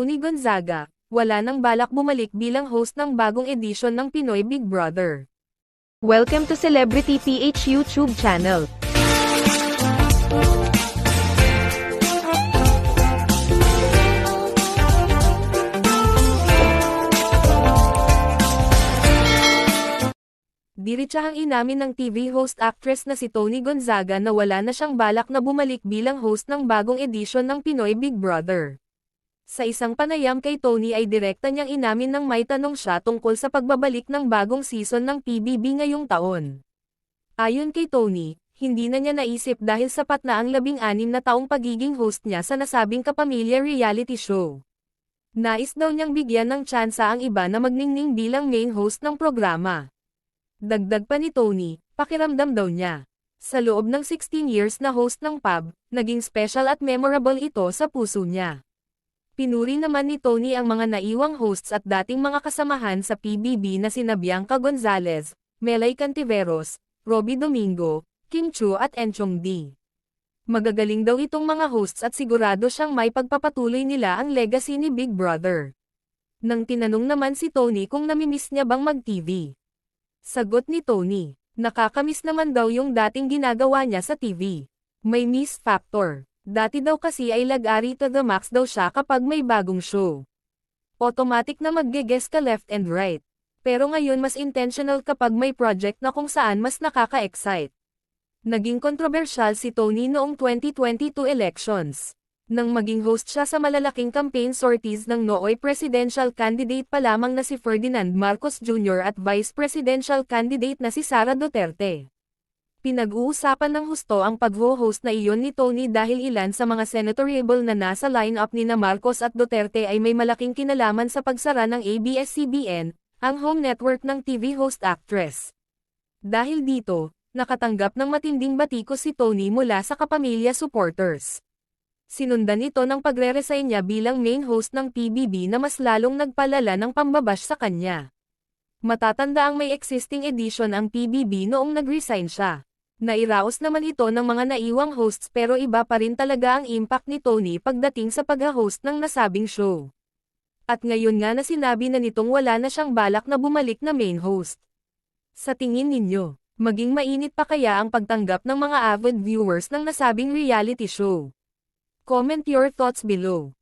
Tony Gonzaga, wala nang balak bumalik bilang host ng bagong edisyon ng Pinoy Big Brother. Welcome to Celebrity PH YouTube channel. Diritsahang inamin ng TV host actress na si Tony Gonzaga na wala na siyang balak na bumalik bilang host ng bagong edisyon ng Pinoy Big Brother. Sa isang panayam kay Tony ay direkta niyang inamin nang may tanong siya tungkol sa pagbabalik ng bagong season ng PBB ngayong taon. Ayon kay Tony, hindi na niya naisip dahil sapat na ang labing-anim na taong pagiging host niya sa nasabing kapamilya reality show. Nais daw niyang bigyan ng tsansa ang iba na magningning bilang main host ng programa. Dagdag pa ni Tony, pakiramdam daw niya. Sa loob ng 16 years na host ng pub, naging special at memorable ito sa puso niya. Pinuri naman ni Tony ang mga naiwang hosts at dating mga kasamahan sa PBB na sina Bianca Gonzalez, Melay Cantiveros, Robbie Domingo, Kim Chu at Enchong D. Magagaling daw itong mga hosts at sigurado siyang may pagpapatuloy nila ang legacy ni Big Brother. Nang tinanong naman si Tony kung namimiss niya bang mag-TV. Sagot ni Tony, nakakamiss naman daw yung dating ginagawa niya sa TV. May miss factor. Dati daw kasi ay lag-ari to the max daw siya kapag may bagong show. Automatic na magge-guess ka left and right. Pero ngayon mas intentional kapag may project na kung saan mas nakaka-excite. Naging kontrobersyal si Tony noong 2022 elections. Nang maging host siya sa malalaking campaign sorties ng nooy presidential candidate pa lamang na si Ferdinand Marcos Jr. at vice presidential candidate na si Sara Duterte. Pinag-uusapan ng husto ang pag-host na iyon ni Tony dahil ilan sa mga senatorable na nasa line-up ni na Marcos at Duterte ay may malaking kinalaman sa pagsara ng ABS-CBN, ang home network ng TV host actress. Dahil dito, nakatanggap ng matinding batiko si Tony mula sa kapamilya supporters sinundan ito ng pagre-resign niya bilang main host ng PBB na mas lalong nagpalala ng pambabash sa kanya. Matatanda ang may existing edition ang PBB noong nag-resign siya. Nairaos naman ito ng mga naiwang hosts pero iba pa rin talaga ang impact ni Tony pagdating sa pag-host ng nasabing show. At ngayon nga na sinabi na nitong wala na siyang balak na bumalik na main host. Sa tingin ninyo, maging mainit pa kaya ang pagtanggap ng mga avid viewers ng nasabing reality show? Comment your thoughts below.